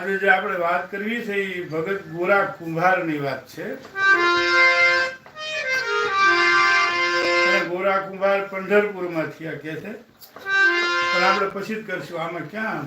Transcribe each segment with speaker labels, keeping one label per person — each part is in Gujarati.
Speaker 1: આજે જે આપણે વાત કરવી છે એ ભગત ગોરા કુંભારની વાત છે. ગોરા કુંભાર પંઢરપુરમાં થયા કે છે. પણ આપણે પછી જ કરશું. આમાં ક્યાં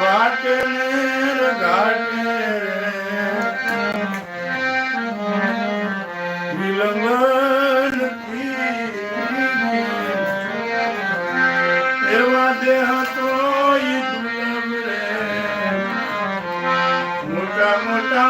Speaker 1: मोट मोटा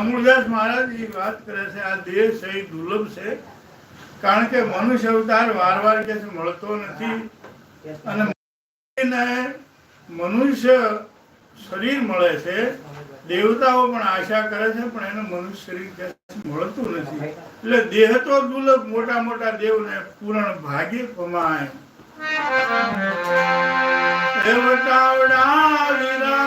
Speaker 1: આ મૂળદાસ મહારાજ એ વાત કરે છે, આ દેહ સહી દુર્લભ છે. કારણ કે મનુષ્ય અવતાર વાર વાર કે મળતો નથી. અને મનુષ્ય શરીર મળે છે. દેવતાઓ પણ આશા કરે છે, પણ એને મનુષ્ય શરીર કે મળતું નથી. એટલે દેહ તો દુર્લભ, મોટા મોટા દેવને પૂરણ ભાગ્ય પમાય દેવતાવડા વીરા